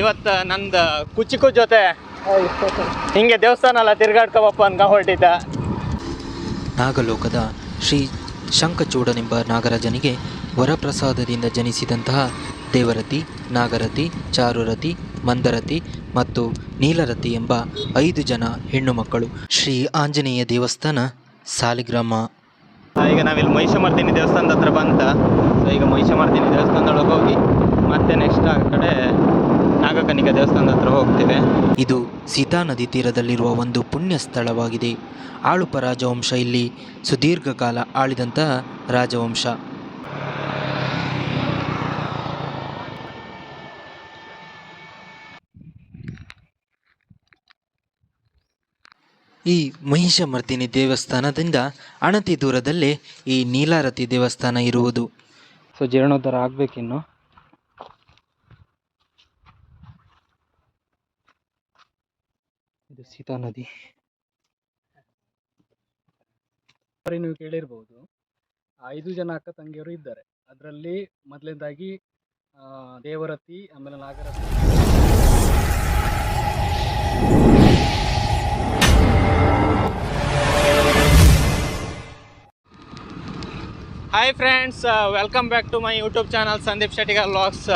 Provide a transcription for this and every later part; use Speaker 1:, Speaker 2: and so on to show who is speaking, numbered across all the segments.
Speaker 1: ಇವತ್ತು ನಂದು ಕುಚಿಕು ಜೊತೆ ಹಿಂಗೆ ದೇವಸ್ಥಾನ ಅಲ್ಲ ತಿರ್ಗಾಡ್ಕೊಬಪ್ಪ ಅನ್ಕ ಹೊರಟಿದ್ದ.
Speaker 2: ನಾಗಲೋಕದ ಶ್ರೀ ಶಂಖಚೂಡನೆಂಬ ನಾಗರಾಜನಿಗೆ ವರಪ್ರಸಾದದಿಂದ ಜನಿಸಿದಂತಹ ದೇವರತಿ ನಾಗರತಿ ಚಾರುರತಿ ಮಂದರತಿ ಮತ್ತು ನೀಲರತಿ ಎಂಬ ಐದು ಜನ ಹೆಣ್ಣು ಮಕ್ಕಳು. ಶ್ರೀ ಆಂಜನೇಯ ದೇವಸ್ಥಾನ ಸಾಲಿಗ್ರಾಮ.
Speaker 1: ಈಗ ನಾವಿಲ್ಲಿ ಮಹಿಷಮರ್ದಿನಿ ದೇವಸ್ಥಾನದ ಹತ್ರ ಬಂತ. ಸೊ ಈಗ ಮಹಿಷಮರ್ದಿನಿ ದೇವಸ್ಥಾನದೊಳಗೆ ಹೋಗಿ ಮತ್ತೆ ನೆಕ್ಸ್ಟ್ ಆ ಕಡೆ ನಾಗಕನಿಕಾ ದೇವಸ್ಥಾನದ ಹತ್ರ ಹೋಗ್ತೇವೆ.
Speaker 2: ಇದು ಸೀತಾ ನದಿ ತೀರದಲ್ಲಿರುವ ಒಂದು ಪುಣ್ಯ ಸ್ಥಳವಾಗಿದೆ. ಆಳುಪ ರಾಜವಂಶ ಇಲ್ಲಿ ಸುದೀರ್ಘ ಕಾಲ ಆಳಿದಂತಹ ರಾಜವಂಶ. ಈ ಮಹಿಷಮರ್ದಿನಿ ದೇವಸ್ಥಾನದಿಂದ ಅಣತಿ ದೂರದಲ್ಲೇ ಈ ನೀಲಾರತಿ ದೇವಸ್ಥಾನ ಇರುವುದು.
Speaker 1: ಸೊ ಜೀರ್ಣೋದ್ಧಾರ ಆಗ್ಬೇಕಿನ್ನು. ಇದು ಸೀತಾ ನದಿ
Speaker 3: ಸಾರಿ ನೀವು ಕೇಳಿರ್ಬೋದು ಐದು ಜನ ಅಕ್ಕ ತಂಗಿಯರು ಇದ್ದಾರೆ. ಅದರಲ್ಲಿ ಮೊದಲನೇದಾಗಿ ದೇವರತಿ ಆಮೇಲೆ ನಾಗರತಿ
Speaker 1: hi friends welcome back to my YouTube channel Sandeep Shettigar vlogs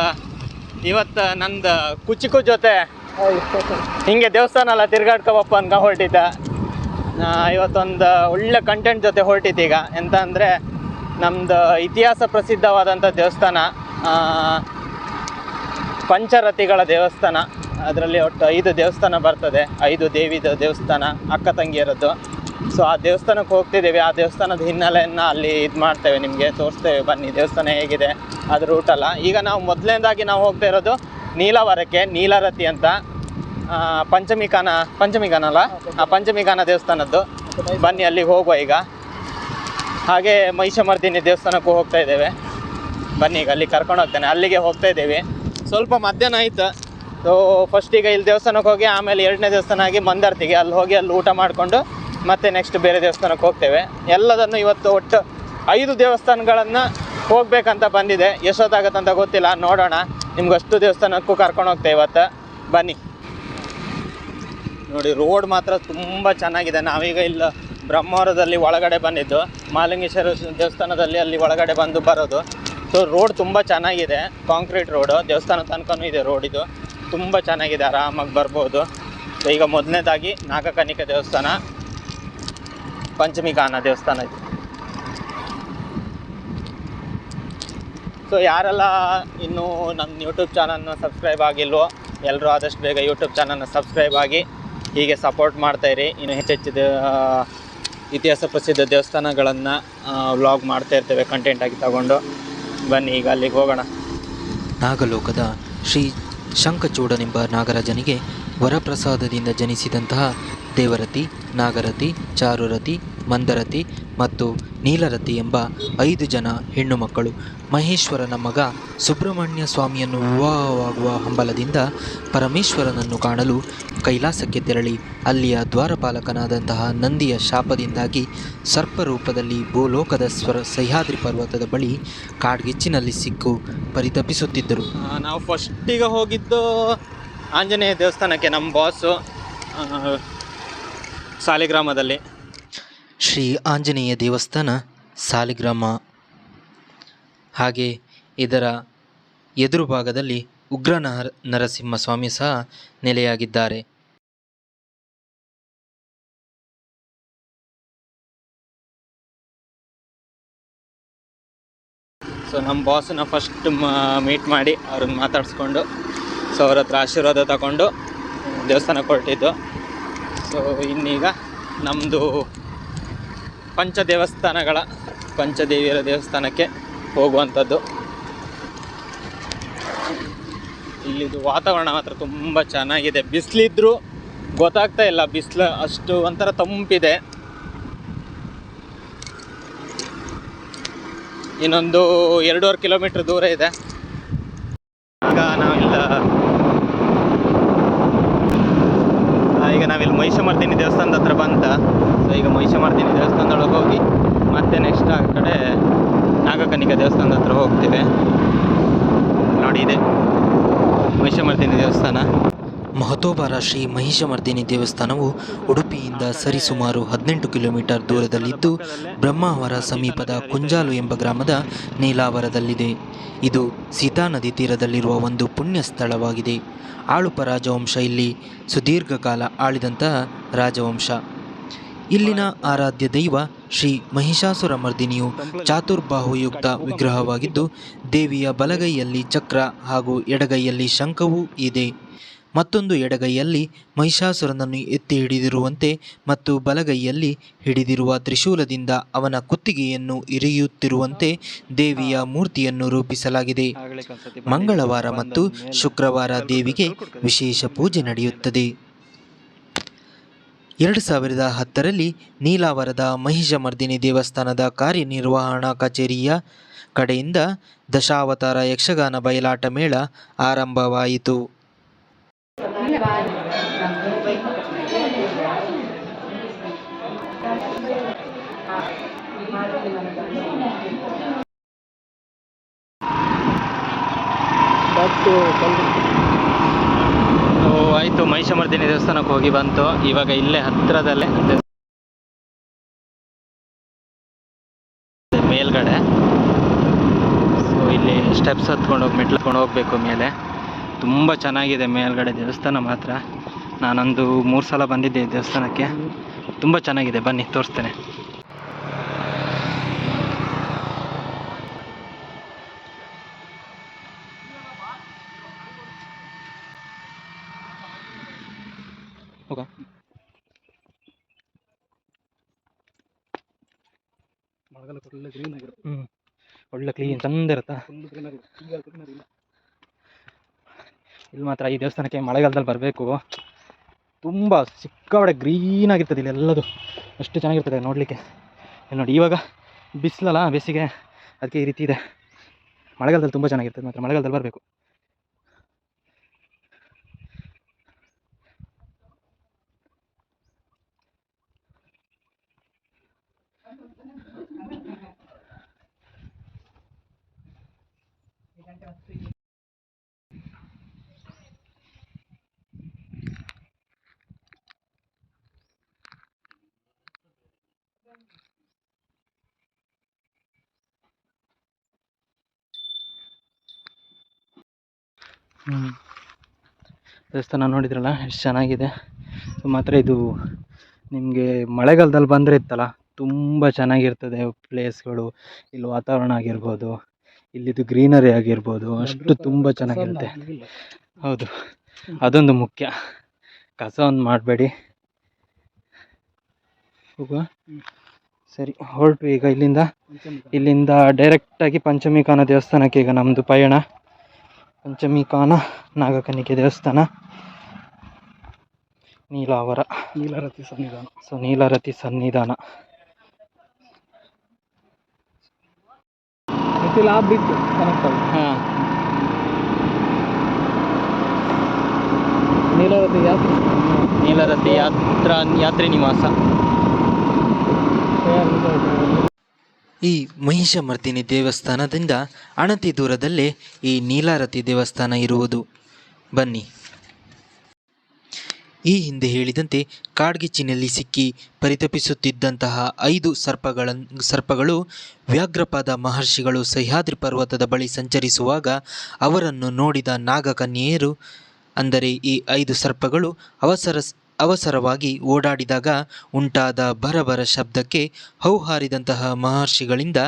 Speaker 1: ಇವತ್ತು ನಂದು ಕುಚಿಕು ಜೊತೆ ಹಿಂಗೆ ದೇವಸ್ಥಾನ ಅಲ್ಲ ತಿರ್ಗಾಡ್ಕೊಬಪ್ಪ ಅನ್ಕ ಹೊರಟಿದ್ದ. ಇವತ್ತೊಂದು ಒಳ್ಳೆ ಕಂಟೆಂಟ್ ಜೊತೆ ಹೊರಟಿತ್ತು ಈಗ. ಎಂತ ಅಂದರೆ ನಮ್ಮದು ಇತಿಹಾಸ ಪ್ರಸಿದ್ಧವಾದಂಥ ದೇವಸ್ಥಾನ ಪಂಚರತಿಗಳ ದೇವಸ್ಥಾನ. ಅದರಲ್ಲಿ ಒಟ್ಟು ಐದು ದೇವಸ್ಥಾನ ಬರ್ತದೆ. ಐದು ದೇವಿದ ದೇವಸ್ಥಾನ, ಅಕ್ಕ ತಂಗಿಯರದ್ದು. ಸೊ ಆ ದೇವಸ್ಥಾನಕ್ಕೆ ಹೋಗ್ತಿದ್ದೇವೆ. ಆ ದೇವಸ್ಥಾನದ ಹಿನ್ನೆಲೆಯನ್ನು ಅಲ್ಲಿ ಇದು ಮಾಡ್ತೇವೆ ನಿಮಗೆ. ತೋರಿಸ್ತೇವೆ. ಬನ್ನಿ, ದೇವಸ್ಥಾನ ಹೇಗಿದೆ? ಅದು ರೂಟಲ್ಲ ಈಗ ನಾವು ಮೊದಲನೇದಾಗಿ ನಾವು ಹೋಗ್ತಾ ಇರೋದು ನೀಲವರಕ್ಕೆ ನೀಲರತಿ ಅಂತ ಪಂಚಮಿಕಾನ ಪಂಚಮಿಕಾನ ಅಲ್ಲ ಆ ಪಂಚಮಿಕಾನ ದೇವಸ್ಥಾನದ್ದು. ಬನ್ನಿ, ಅಲ್ಲಿಗೆ ಹೋಗುವ ಈಗ. ಹಾಗೆ ಮಹಿಷಮರ್ದಿನಿ ದೇವಸ್ಥಾನಕ್ಕೂ ಹೋಗ್ತಾ ಇದ್ದೇವೆ. ಬನ್ನಿ ಈಗ ಅಲ್ಲಿ ಕರ್ಕೊಂಡು ಹೋಗ್ತೇನೆ. ಅಲ್ಲಿಗೆ ಹೋಗ್ತಾ ಇದ್ದೇವೆ. ಸ್ವಲ್ಪ ಮಧ್ಯಾಹ್ನ ಆಯ್ತು. ಸೊ ಫಸ್ಟ್ ಈಗ ಇಲ್ಲಿ ದೇವಸ್ಥಾನಕ್ಕೆ ಹೋಗಿ, ಆಮೇಲೆ ಎರಡನೇ ದೇವಸ್ಥಾನ ಆಗಿ ಮಂದಾರ್ತಿಗೆ. ಅಲ್ಲಿ ಹೋಗಿ, ಅಲ್ಲಿ ಊಟ ಮಾಡಿಕೊಂಡು ಮತ್ತೆ ನೆಕ್ಸ್ಟ್ ಬೇರೆ ದೇವಸ್ಥಾನಕ್ಕೆ ಹೋಗ್ತೇವೆ. ಎಲ್ಲದನ್ನು ಇವತ್ತು ಒಟ್ಟು ಐದು ದೇವಸ್ಥಾನಗಳನ್ನು ಹೋಗ್ಬೇಕಂತ ಬಂದಿದೆ. ಎಷ್ಟೊತ್ತಾಗತ್ತಂತ ಗೊತ್ತಿಲ್ಲ. ನೋಡೋಣ. ನಿಮ್ಗೆ ಅಷ್ಟು ದೇವಸ್ಥಾನಕ್ಕೂ ಕರ್ಕೊಂಡು ಹೋಗ್ತೇವೆ ಇವತ್ತು. ಬನ್ನಿ. ನೋಡಿ, ರೋಡ್ ಮಾತ್ರ ತುಂಬ ಚೆನ್ನಾಗಿದೆ. ನಾವೀಗ ಇಲ್ಲ, ಬ್ರಹ್ಮವರದಲ್ಲಿ ಒಳಗಡೆ ಬಂದಿದ್ದು. ಮಾಲಿಂಗೇಶ್ವರ ದೇವಸ್ಥಾನದಲ್ಲಿ ಅಲ್ಲಿ ಒಳಗಡೆ ಬಂದು ಬರೋದು. ಸೊ ರೋಡ್ ತುಂಬ ಚೆನ್ನಾಗಿದೆ. ಕಾಂಕ್ರೀಟ್ ರೋಡು, ದೇವಸ್ಥಾನ ತನಕನೂ ಇದೆ ರೋಡ್ ಇದು. ತುಂಬ ಚೆನ್ನಾಗಿದೆ. ಆರಾಮಾಗಿ ಬರ್ಬೋದು. ಈಗ ಮೊದಲನೇದಾಗಿ ನಾಗಕನಿಕ ದೇವಸ್ಥಾನ. ಪಂಚಮಿಗಾನ ದೇವಸ್ಥಾನ ಇದು. ಸೊ ಯಾರೆಲ್ಲ ಇನ್ನೂ ನನ್ನ ಯೂಟ್ಯೂಬ್ ಚಾನಲ್ನ ಸಬ್ಸ್ಕ್ರೈಬ್ ಆಗಿಲ್ವೋ ಎಲ್ಲರೂ ಆದಷ್ಟು ಬೇಗ ಯೂಟ್ಯೂಬ್ ಚಾನಲ್ನ ಸಬ್ಸ್ಕ್ರೈಬ್ ಆಗಿ ಹೀಗೆ ಸಪೋರ್ಟ್ ಮಾಡ್ತಾಯಿರಿ ಇನ್ನು ಹೆಚ್ಚೆಚ್ಚಿದ ಇತಿಹಾಸ ಪ್ರಸಿದ್ಧ ದೇವಸ್ಥಾನಗಳನ್ನು ವ್ಲಾಗ್ ಮಾಡ್ತಾ ಇರ್ತೇವೆ ಕಂಟೆಂಟಾಗಿ ತಗೊಂಡು. ಬನ್ನಿ, ಈಗ ಅಲ್ಲಿಗೆ ಹೋಗೋಣ.
Speaker 2: ನಾಗಲೋಕದ ಶ್ರೀ ಶಂಖಚೂಡನೆಂಬ ನಾಗರಾಜನಿಗೆ ವರಪ್ರಸಾದದಿಂದ ಜನಿಸಿದಂತಹ ದೇವರತಿ, ನಾಗರತಿ, ಚಾರುರತಿ, ಮಂದರತಿ ಮತ್ತು ನೀಲರತಿ ಎಂಬ ಐದು ಜನ ಹೆಣ್ಣು ಮಕ್ಕಳು ಮಹೇಶ್ವರನ ಮಗ ಸುಬ್ರಹ್ಮಣ್ಯ ಸ್ವಾಮಿಯನ್ನು ವಿವಾಹವಾಗುವ ಹಂಬಲದಿಂದ ಪರಮೇಶ್ವರನನ್ನು ಕಾಣಲು ಕೈಲಾಸಕ್ಕೆ ತೆರಳಿ. ಅಲ್ಲಿಯ ದ್ವಾರಪಾಲಕನಾದಂತಹ ನಂದಿಯ ಶಾಪದಿಂದಾಗಿ ಸರ್ಪರೂಪದಲ್ಲಿ ಭೂಲೋಕದ ಸ್ವರ ಸಹ್ಯಾದ್ರಿ ಪರ್ವತದ ಬಳಿ ಕಾಡ್ಗಿಚ್ಚಿನಲ್ಲಿ ಸಿಕ್ಕು ಪರಿತಪಿಸುತ್ತಿದ್ದರು.
Speaker 1: ನಾವು ಫಸ್ಟಿಗೆ ಹೋಗಿದ್ದು ಆಂಜನೇಯ ದೇವಸ್ಥಾನಕ್ಕೆ ನಮ್ಮ ಬಾಸು ಸಾಲಿಗ್ರಾಮದಲ್ಲಿ.
Speaker 2: ಶ್ರೀ ಆಂಜನೇಯ ದೇವಸ್ಥಾನ ಸಾಲಿಗ್ರಾಮ. ಹಾಗೆ ಇದರ ಎದುರು ಭಾಗದಲ್ಲಿ ಉಗ್ರ ನರ ನರಸಿಂಹ ಸ್ವಾಮಿ ಸಹ ನೆಲೆಯಾಗಿದ್ದಾರೆ.
Speaker 1: ಸೊ ನಮ್ಮ ಬಾಸನ್ನ ಫಸ್ಟ್ ಮೀಟ್ ಮಾಡಿ ಅವ್ರನ್ನ ಮಾತಾಡಿಸ್ಕೊಂಡು ಸೊ ಅವ್ರ ಹತ್ರ ಆಶೀರ್ವಾದ ತಗೊಂಡು ದೇವಸ್ಥಾನಕ್ಕೆ ಹೊರಟಿದ್ದು. ಸೊ ಇನ್ನೀಗ ನಮ್ಮದು ಪಂಚ ದೇವಸ್ಥಾನಗಳ, ಪಂಚದೇವಿಯರ ದೇವಸ್ಥಾನಕ್ಕೆ ಹೋಗುವಂಥದ್ದು. ಇಲ್ಲಿದು ವಾತಾವರಣ ಮಾತ್ರ ತುಂಬ ಚೆನ್ನಾಗಿದೆ. ಬಿಸಿಲಿದ್ರೂ ಗೊತ್ತಾಗ್ತಾ ಇಲ್ಲ. ಬಿಸಿಲು ಅಷ್ಟು ಒಂಥರ ತಂಪಿದೆ. ಇನ್ನೊಂದು ಎರಡೂವರೆ ಕಿಲೋಮೀಟ್ರ್ ದೂರ ಇದೆ ಈಗ ನಾವಿಲ್ಲ ಆ, ಈಗ ನಾವಿಲ್ಲಿ ಮಹಿಷಮರ್ದಿನಿ ದೇವಸ್ಥಾನದ ಹತ್ರ ಬಂತ. ಸೊ ಈಗ ಮಹಿಷಮರ್ದಿನಿ ದೇವಸ್ಥಾನದೊಳಗೆ ಹೋಗಿ. ಮತ್ತೆ ನೆಕ್ಸ್ಟ್ ಆ ಕಡೆ ನಾಗಕನಿಕ ದೇವಸ್ಥಾನದ ಹತ್ರ ಹೋಗ್ತೇವೆ. ನೋಡಿ ಇದೆ. ಮಹಿಷಮರ್ದಿನಿ ದೇವಸ್ಥಾನ.
Speaker 2: ಮಹತೋಬಾರ ಶ್ರೀ ಮಹಿಷಮರ್ದಿನಿ ದೇವಸ್ಥಾನವು ಉಡುಪಿಯಿಂದ ಸರಿಸುಮಾರು ಹದಿನೆಂಟು ಕಿಲೋಮೀಟರ್ ದೂರದಲ್ಲಿದ್ದು, ಬ್ರಹ್ಮಾವರ ಸಮೀಪದ ಕುಂಜಾಲು ಎಂಬ ಗ್ರಾಮದ ನೀಲಾವರದಲ್ಲಿದೆ. ಇದು ಸೀತಾ ನದಿ ತೀರದಲ್ಲಿರುವ ಒಂದು ಪುಣ್ಯ ಸ್ಥಳವಾಗಿದೆ ಆಳುಪ ರಾಜವಂಶ ಇಲ್ಲಿ ಸುದೀರ್ಘ ಕಾಲ ಆಳಿದಂತಹ ರಾಜವಂಶ. ಇಲ್ಲಿನ ಆರಾಧ್ಯ ದೈವ ಶ್ರೀ ಮಹಿಷಾಸುರ ಮರ್ದಿನಿಯು ಚಾತುರ್ಬಾಹುಯುಕ್ತ ವಿಗ್ರಹವಾಗಿದ್ದು, ದೇವಿಯ ಬಲಗೈಯಲ್ಲಿ ಚಕ್ರ ಹಾಗೂ ಎಡಗೈಯಲ್ಲಿ ಶಂಖವೂ ಇದೆ. ಮತ್ತೊಂದು ಎಡಗೈಯಲ್ಲಿ ಮಹಿಷಾಸುರನನ್ನು ಎತ್ತಿ ಹಿಡಿದಿರುವಂತೆ ಮತ್ತು ಬಲಗೈಯಲ್ಲಿ ಹಿಡಿದಿರುವ ತ್ರಿಶೂಲದಿಂದ ಅವನ ಕುತ್ತಿಗೆಯನ್ನು ಇರಿಯುತ್ತಿರುವಂತೆ ದೇವಿಯ ಮೂರ್ತಿಯನ್ನು ರೂಪಿಸಲಾಗಿದೆ. ಮಂಗಳವಾರ ಮತ್ತು ಶುಕ್ರವಾರ ದೇವಿಗೆ ವಿಶೇಷ ಪೂಜೆ ನಡೆಯುತ್ತದೆ. ಎರಡು ಸಾವಿರದ ಹತ್ತರಲ್ಲಿ ನೀಲಾವರದ ಮಹಿಷಮರ್ದಿನಿ ದೇವಸ್ಥಾನದ ಕಾರ್ಯನಿರ್ವಹಣಾ ಕಚೇರಿಯ ಕಡೆಯಿಂದ ದಶಾವತಾರ ಯಕ್ಷಗಾನ ಬಯಲಾಟ ಮೇಳ ಆರಂಭವಾಯಿತು.
Speaker 1: ಓ, ಆಯಿತು. ಮಹಿಷಮರ್ದಿನಿ ದೇವಸ್ಥಾನಕ್ಕೆ ಹೋಗಿ ಬಂತು. ಇವಾಗ ಇಲ್ಲೇ ಹತ್ತಿರದಲ್ಲೇ ಮೇಲ್ಗಡೆ. ಸೊ ಇಲ್ಲಿ ಸ್ಟೆಪ್ಸ್ ಹತ್ಕೊಂಡು ಹೋಗಿ, ಮೆಟ್ಲು ಹತ್ಕೊಂಡು ಹೋಗಬೇಕು ಮೇಲೆ. ತುಂಬ ಚೆನ್ನಾಗಿದೆ ಮೇಲ್ಗಡೆ ದೇವಸ್ಥಾನ ಮಾತ್ರ. ನಾನೊಂದು ಮೂರು ಸಲ ಬಂದಿದ್ದೆ ದೇವಸ್ಥಾನಕ್ಕೆ. ತುಂಬ ಚೆನ್ನಾಗಿದೆ. ಬನ್ನಿ, ತೋರಿಸ್ತೇನೆ ಹೋಗ
Speaker 3: ಮಳೆಗಾಲ ಒಳ್ಳೆ ಗ್ರೀನ್ ಆಗಿರುತ್ತೆ.
Speaker 1: ಹ್ಞೂ ಒಳ್ಳೆ ಕ್ಲೀನ್ ಚಂದ ಇರುತ್ತಾ
Speaker 3: ಫುಲ್ ಗ್ರೀನ್ ಆಗಿರುತ್ತೆ ಈಗ ಗ್ರೀನರಿ ಇಲ್ಲ
Speaker 1: ಇಲ್ಲಿ ಮಾತ್ರ ಈ ದೇವಸ್ಥಾನಕ್ಕೆ ಮಳೆಗಾಲದಲ್ಲಿ ಬರಬೇಕು. ತುಂಬ ಸಿಕ್ಕಾಪಟ್ಟೆ ಗ್ರೀನ್ ಆಗಿರ್ತದೆ ಇಲ್ಲಿ ಎಲ್ಲದು. ಅಷ್ಟು ಚೆನ್ನಾಗಿರ್ತದೆ ನೋಡಲಿಕ್ಕೆ. ಇಲ್ಲಿ ನೋಡಿ ಇವಾಗ ಬಿಸಿಲಲ್ಲ ಬೇಸಿಗೆ. ಅದಕ್ಕೆ ಈ ರೀತಿ ಇದೆ. ಮಳೆಗಾಲದಲ್ಲಿ ತುಂಬ ಚೆನ್ನಾಗಿರ್ತದೆ ಮಾತ್ರ. ಮಳೆಗಾಲದಲ್ಲಿ ಬರಬೇಕು. ಹ್ಞೂ ದೇವಸ್ಥಾನ ನೋಡಿದ್ರಲ್ಲ, ಎಷ್ಟು ಚೆನ್ನಾಗಿದೆ. ಮಾತ್ರ ಇದು ನಿಮಗೆ ಮಳೆಗಾಲದಲ್ಲಿ ಬಂದರೆ ಇತ್ತಲ್ಲ, ತುಂಬ ಚೆನ್ನಾಗಿರ್ತದೆ ಪ್ಲೇಸ್ಗಳು ಇಲ್ಲಿ ವಾತಾವರಣ ಆಗಿರ್ಬೋದು, ಇಲ್ಲಿದು ಗ್ರೀನರಿ ಆಗಿರ್ಬೋದು, ಅಷ್ಟು ತುಂಬ ಚೆನ್ನಾಗಿರುತ್ತೆ. ಹೌದು, ಅದೊಂದು ಮುಖ್ಯ. ಕಸ ಒಂದು ಮಾಡಬೇಡಿ. ಹೋಗುವ? ಸರಿ, ಹೊರಟು ಈಗ ಇಲ್ಲಿಂದ. ಇಲ್ಲಿಂದ ಡೈರೆಕ್ಟಾಗಿ ಪಂಚಮಿಕಾನ ದೇವಸ್ಥಾನಕ್ಕೆ ಈಗ ನಮ್ಮದು ಪಯಣ. ಪಂಚಮಿಕಾನ ನಾಗಕನ್ನಿಕೆ ದೇವಸ್ಥಾನ ನೀಲಾವರ
Speaker 3: ನೀಲರತಿ ಸನ್ನಿಧಾನ.
Speaker 1: ಸೊ ನೀಲರತಿ ಸನ್ನಿಧಾನ
Speaker 3: ಆ ಬ್ರಿಡ್ಜ್ ಕನೆಕ್ಟ್ ಆಗುತ್ತೆ.
Speaker 1: ಹಾಂ.
Speaker 3: ನೀಲರತಿ ಯಾತ್ರೆ.
Speaker 1: ನೀಲಾರತಿ ಯಾತ್ರಾ ಯಾತ್ರಿ ನಿವಾಸ.
Speaker 2: ಈ ಮಹಿಷಮರ್ದಿನಿ ದೇವಸ್ಥಾನದಿಂದ ಅಣತಿ ದೂರದಲ್ಲೇ ಈ ನೀಲಾರತಿ ದೇವಸ್ಥಾನ ಇರುವುದು. ಬನ್ನಿ. ಈ ಹಿಂದೆ ಹೇಳಿದಂತೆ ಕಾಡ್ಗಿಚ್ಚಿನಲ್ಲಿ ಸಿಕ್ಕಿ ಪರಿತಪಿಸುತ್ತಿದ್ದಂತಹ ಐದು ಸರ್ಪಗಳ ಸರ್ಪಗಳು ವ್ಯಾಘ್ರಪಾದ ಮಹರ್ಷಿಗಳು ಸಹ್ಯಾದ್ರಿ ಪರ್ವತದ ಬಳಿ ಸಂಚರಿಸುವಾಗ ಅವರನ್ನು ನೋಡಿದ ನಾಗಕನ್ಯೆಯರು, ಅಂದರೆ ಈ ಐದು ಸರ್ಪಗಳು ಅವಸರ ಅವಸರವಾಗಿ ಓಡಾಡಿದಾಗ ಉಂಟಾದ ಬರಬರ ಶಬ್ದಕ್ಕೆ ಹೌಹಾರಿದಂತಹ ಮಹರ್ಷಿಗಳಿಂದ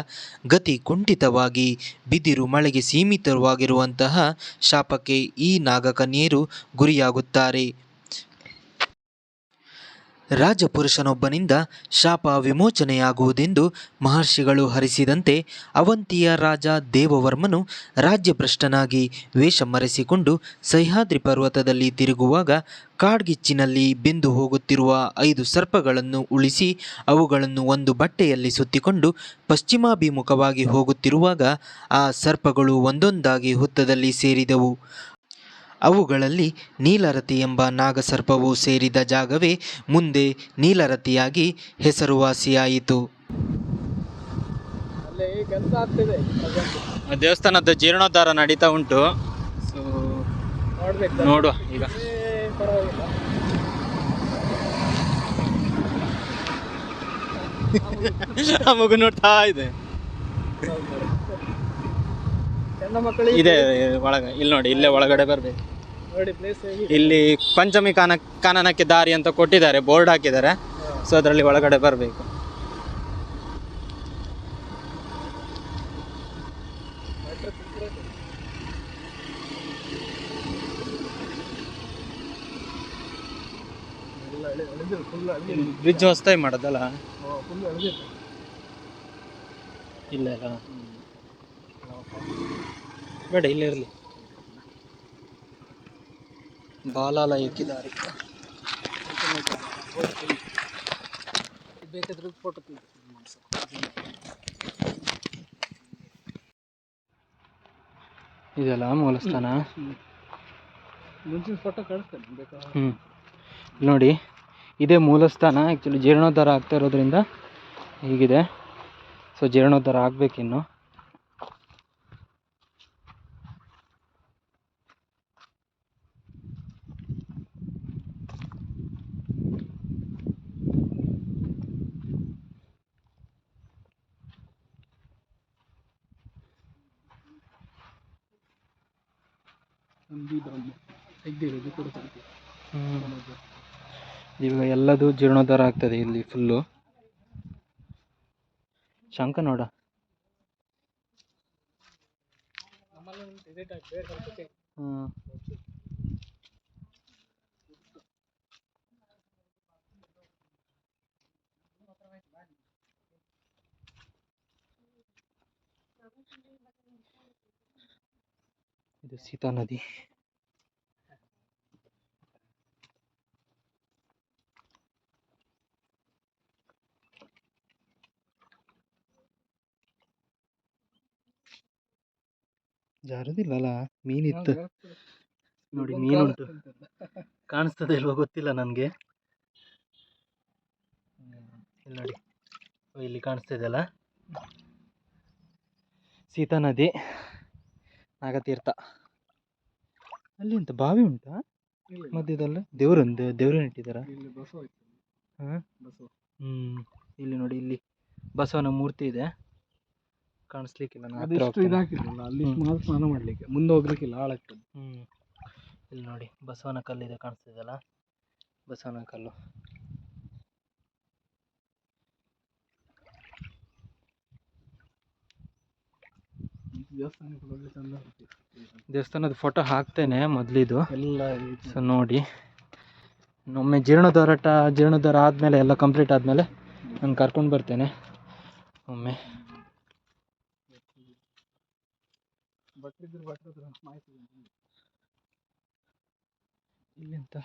Speaker 2: ಗತಿ ಕುಂಠಿತವಾಗಿ ಬಿದಿರು ಮಳೆಗೆ ಸೀಮಿತವಾಗಿರುವಂತಹ ಶಾಪಕ್ಕೆ ಈ ನಾಗಕನ್ಯೆಯರು ಗುರಿಯಾಗುತ್ತಾರೆ. ರಾಜಪುರುಷನೊಬ್ಬನಿಂದ ಶಾಪ ವಿಮೋಚನೆಯಾಗುವುದೆಂದು ಮಹರ್ಷಿಗಳು ಹರಿಸಿದಂತೆ ಅವಂತಿಯ ರಾಜ ದೇವವರ್ಮನು ರಾಜ್ಯಭ್ರಷ್ಟನಾಗಿ ವೇಷ ಮರೆಸಿಕೊಂಡು ಸಹ್ಯಾದ್ರಿ ಪರ್ವತದಲ್ಲಿ ತಿರುಗುವಾಗ ಕಾಡ್ಗಿಚ್ಚಿನಲ್ಲಿ ಬೆಂದು ಹೋಗುತ್ತಿರುವ ಐದು ಸರ್ಪಗಳನ್ನು ಉಳಿಸಿ ಅವುಗಳನ್ನು ಒಂದು ಬಟ್ಟೆಯಲ್ಲಿ ಸುತ್ತಿಕೊಂಡು ಪಶ್ಚಿಮಾಭಿಮುಖವಾಗಿ ಹೋಗುತ್ತಿರುವಾಗ ಆ ಸರ್ಪಗಳು ಒಂದೊಂದಾಗಿ ಹುತ್ತದಲ್ಲಿ ಸೇರಿದವು. ಅವುಗಳಲ್ಲಿ ನೀಲರತಿ ಎಂಬ ನಾಗಸರ್ಪವು ಸೇರಿದ ಜಾಗವೇ ಮುಂದೆ ನೀಲರತಿಯಾಗಿ ಹೆಸರುವಾಸಿಯಾಯಿತು.
Speaker 3: ಅಲ್ಲೇ ಕೆಲಸ ಆಗ್ತಿದೆ present.
Speaker 1: ದೇವಸ್ಥಾನದ ಜೀರ್ಣೋದ್ಧಾರ ನಡೀತಾ ಉಂಟು. ಸೊ ನೋಡುವ ಈಗ. ಮಗು ನೋಡ್ತಾ ಇದೆ ಇದೆ ಒಳಗ ಇಲ್ಲಿ ನೋಡಿ ಇಲ್ಲೇ ಒಳಗಡೆ ಬರಬೇಕು. ಇಲ್ಲಿ ಪಂಚಮಿ ಕಾನ ಕಾನನಕ್ಕೆ ದಾರಿ ಅಂತ ಕೊಟ್ಟಿದ್ದಾರೆ ಬೋರ್ಡ್ ಹಾಕಿದ್ದಾರೆ. ಸೊ ಅದರಲ್ಲಿ ಒಳಗಡೆ ಬರಬೇಕು. ಬ್ರಿಡ್ಜ್ ಹೊಸ್ತಾಯಿ ಮಾಡೋದಲ್ಲ? ಇಲ್ಲ ಇಲ್ಲ. ಬೇಡ ಇಲ್ಲೇ ಇರಲಿ. ಬಾಲಾಲಯಕ್ಕೆ ದಾರಿ
Speaker 3: ಬೇಕಾದ್ರೆ ಫೋಟೋ ತೆಗಿ
Speaker 1: ಇದೆಲ್ಲ ಮೂಲಸ್ಥಾನ
Speaker 3: ಮುಂಚಿನ ಫೋಟೋ ಕಳಿಸ್ತೇನೆ
Speaker 1: ಹ್ಞೂ ನೋಡಿ ಇದೇ ಮೂಲಸ್ಥಾನ ಆ್ಯಕ್ಚುಲಿ ಜೀರ್ಣೋದ್ಧಾರ ಆಗ್ತಾ ಇರೋದ್ರಿಂದ ಹೀಗಿದೆ. ಸೊ ಜೀರ್ಣೋದ್ಧಾರ ಆಗಬೇಕಿನ್ನು.
Speaker 3: ತೆಗ್ದಿರೋದು ಕೂಡ
Speaker 1: ಇವಾಗ ಎಲ್ಲದು ಜೀರ್ಣೋದ್ಧಾರ ಆಗ್ತದೆ ಇಲ್ಲಿ ಫುಲ್ಲು ಶಂಕ ನೋಡ.
Speaker 3: ನಮ್ಮಲ್ಲಿ ಇದೇ
Speaker 1: ಸೀತಾ ನದಿ ಜಾರುದಿಲ್ಲಲ್ಲ ಮೀನಿತ್ತು ನೋಡಿ
Speaker 3: ಮೀನು
Speaker 1: ಮೀನುಂಟು. ಕಾಣಿಸ್ತದೆ ಇಲ್ವೋ ಗೊತ್ತಿಲ್ಲ ನನಗೆ. ಇಲ್ಲಿ ನೋಡಿ. ಇಲ್ಲಿ ಕಾಣಿಸ್ತಿದೆಯಲ್ಲ? ಸೀತಾ ನದಿ ನಾಗತೀರ್ಥ. ಅಲ್ಲಿ ಎಂತ ಬಾವಿ ಉಂಟಾ. ಮಧ್ಯದಲ್ಲಿ? ದೇವರೊಂದು ದೇವ್ರನ್ನ ಇಟ್ಟಿದ್ದಾರ? ಹಾಂ? ಹ್ಮ್ ಇಲ್ಲಿ ನೋಡಿ ಇಲ್ಲಿ ಬಸವನ ಮೂರ್ತಿ ಇದೆ. ಕಾಣಿಸ್ಲಿಕ್ಕಿಲ್ಲ ನಾನು ಹತ್ರ
Speaker 3: ಅದಿಷ್ಟು
Speaker 1: ಹೋಗ್ತೇನೆ.
Speaker 3: ಇದಾಕಿರಲಿಲ್ಲ ಅಲ್ಲಿ
Speaker 1: ಹ್ಮ್.
Speaker 3: ಮಾತ್ರ ಸ್ನಾನ ಮಾಡ್ಲಿಕ್ಕೆ. ಮುಂದೆ ಹೋಗ್ಲಿಕ್ಕಿಲ್ಲ ಹಾಳಾಗ್ತದೆ.
Speaker 1: ಹ್ಮ್. ಇಲ್ಲಿ ನೋಡಿ ಬಸವನ ಕಲ್ಲಿದೆ ಕಾಣಿಸ್ತಿದೆಯಲ್ಲ? ಬಸವನ ಕಲ್ಲು. ದೇವಸ್ಥಾನದ ಫೋಟೋ ಹಾಕ್ತೇನೆ ಮೊದಲಿದು.
Speaker 3: ಎಲ್ಲ
Speaker 1: ಸೊ ನೋಡಿ. ಒಮ್ಮೆ ಜೀರ್ಣೋದ್ಧಾರ ಜೀರ್ಣೋದ್ಧಾರ ಆದಮೇಲೆ ಎಲ್ಲ ಕಂಪ್ಲೀಟ್ ಆದಮೇಲೆ ನಾನು ಕರ್ಕೊಂಡು ಬರ್ತೇನೆ. ಒಮ್ಮೆ. ಇಲ್ಲಿಂತ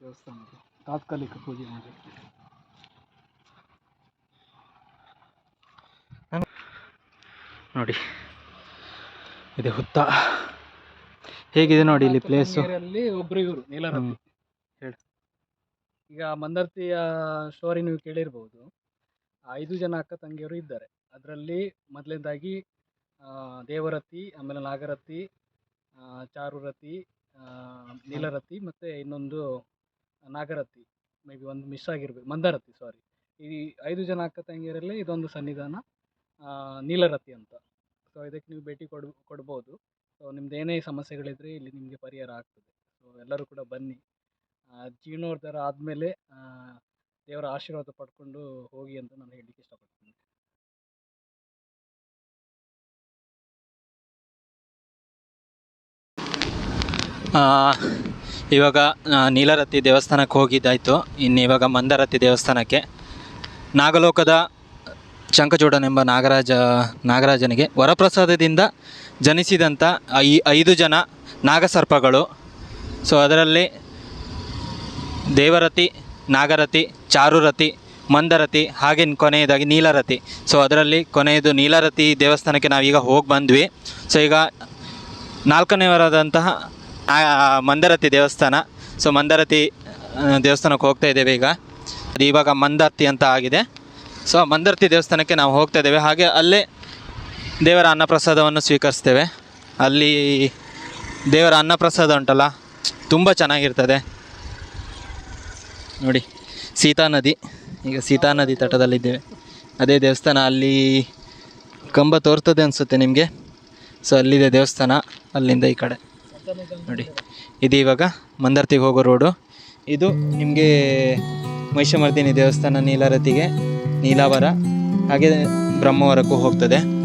Speaker 3: ದೇವಸ್ಥಾನ ತಾತ್ಕಾಲಿಕ ಪೂಜೆ ಮಾಡಲಿಕ್ಕೆ
Speaker 1: ನೋಡಿ. ಇದೆ ಹುತ್ತ. ಹೇಗಿದೆ ನೋಡಿ ಇಲ್ಲಿ ಪ್ಲೇಸ್
Speaker 3: ಒಬ್ರು ಇವರು ನೀಲರತ್ನ.
Speaker 1: ಹೇಳು.
Speaker 3: ಈಗ ಮಂದರ್ತಿಯ ಸ್ಟೋರಿ ನೀವು ಕೇಳಿರ್ಬೋದು. ಐದು ಜನ ಅಕ್ಕ ತಂಗಿಯರು ಇದ್ದಾರೆ. ಅದರಲ್ಲಿ ಮೊದಲನೇದಾಗಿ ದೇವರತಿ ಆಮೇಲೆ ನಾಗರತಿ ಚಾರುರತಿ ನೀಲರತಿ ಮತ್ತು ಇನ್ನೊಂದು ನಾಗರತಿ. ಮೇ ಬಿ ಒಂದು ಮಿಸ್ ಆಗಿರ್ಬೇಕು. ಮಂದರತಿ ಸಾರಿ ಈ ಐದು ಜನ ಅಕ್ಕ ತಂಗಿಯರಲ್ಲಿ ಇದೊಂದು ಸನ್ನಿಧಾನ ನೀಲರತಿ ಅಂತ. ಸೊ ಇದಕ್ಕೆ ನೀವು ಭೇಟಿ ಕೊಡ್ ಕೊಡ್ಬೋದು. ಸೊ ನಿಮ್ದು ಏನೇ ಸಮಸ್ಯೆಗಳಿದ್ರೆ ಇಲ್ಲಿ ನಿಮಗೆ ಪರಿಹಾರ ಆಗ್ತದೆ. ಸೊ ಎಲ್ಲರೂ ಕೂಡ ಬನ್ನಿ. ಜೀರ್ಣೋದ್ಧಾರ ಆದಮೇಲೆ ದೇವರ ಆಶೀರ್ವಾದ ಪಡ್ಕೊಂಡು ಹೋಗಿ ಅಂತ ನಾನು ಹೇಳಲಿಕ್ಕೆ ಇಷ್ಟಪಡ್ತೀನಿ.
Speaker 1: ಇವಾಗ ನೀಲರತ್ತಿ ನೀಲರತಿ ದೇವಸ್ಥಾನಕ್ಕೆ ಹೋಗಿದ್ದಾಯಿತು. ಇನ್ನು ಇವಾಗ ಮಂದರತಿ ದೇವಸ್ಥಾನಕ್ಕೆ. ನಾಗಲೋಕದ ಶಂಖಚೂಡನೆಂಬ ನಾಗರಾಜ, ನಾಗರಾಜನಿಗೆ ವರಪ್ರಸಾದದಿಂದ ಜನಿಸಿದಂಥ ಐ ಐದು ಜನ ನಾಗಸರ್ಪಗಳು. ಸೊ ಅದರಲ್ಲಿ ದೇವರತಿ, ನಾಗರತಿ, ಚಾರುರತಿ, ಮಂದರತಿ, ಹಾಗೆ ಕೊನೆಯದಾಗಿ ನೀಲರತಿ. ಸೊ ಅದರಲ್ಲಿ ಕೊನೆಯದು ನೀಲರತಿ ದೇವಸ್ಥಾನಕ್ಕೆ ನಾವೀಗ ಹೋಗಿ ಬಂದ್ವಿ. ಸೊ ಈಗ ನಾಲ್ಕನೇ ವಾರದಂತಹ ಮಂದರತಿ ದೇವಸ್ಥಾನ. ಸೊ ಮಂದರತಿ ದೇವಸ್ಥಾನಕ್ಕೆ ಹೋಗ್ತಾ ಇದ್ದೇವೆ ಈಗ. ಅದು ಇವಾಗ ಮಂದರ್ತಿ ಅಂತ ಆಗಿದೆ. ಸೊ ಮಂದರ್ತಿ ದೇವಸ್ಥಾನಕ್ಕೆ ನಾವು ಹೋಗ್ತಾ ಇದ್ದೇವೆ. ಹಾಗೆ ಅಲ್ಲೇ ದೇವರ ಅನ್ನಪ್ರಸಾದವನ್ನು ಸ್ವೀಕರಿಸ್ತೇವೆ. ಅಲ್ಲಿ ದೇವರ ಅನ್ನಪ್ರಸಾದ ಉಂಟಲ್ಲ, ತುಂಬ ಚೆನ್ನಾಗಿರ್ತದೆ. ನೋಡಿ, ಸೀತಾ ನದಿ. ಈಗ ಸೀತಾ ನದಿ ತಟದಲ್ಲಿದ್ದೇವೆ. ಅದೇ ದೇವಸ್ಥಾನ ಅಲ್ಲಿ ಕಂಬ ತೋರ್ತದೆ ಅನಿಸುತ್ತೆ ನಿಮಗೆ? ಸೊ ಅಲ್ಲಿದೆ ದೇವಸ್ಥಾನ, ಅಲ್ಲಿಂದ ಈ ಕಡೆ. ನೋಡಿ, ಇದು ಇವಾಗ ಮಂದರ್ತಿಗೆ ಹೋಗೋ ರೋಡು ಇದು ನಿಮಗೆ ಮಹಿಷಮರ್ದಿನಿ ದೇವಸ್ಥಾನ, ನೀಲಾರತಿಗೆ. ನೀಲಾವರ ಹಾಗೆ ಬ್ರಹ್ಮವರಕ್ಕೂ ಹೋಗ್ತದೆ.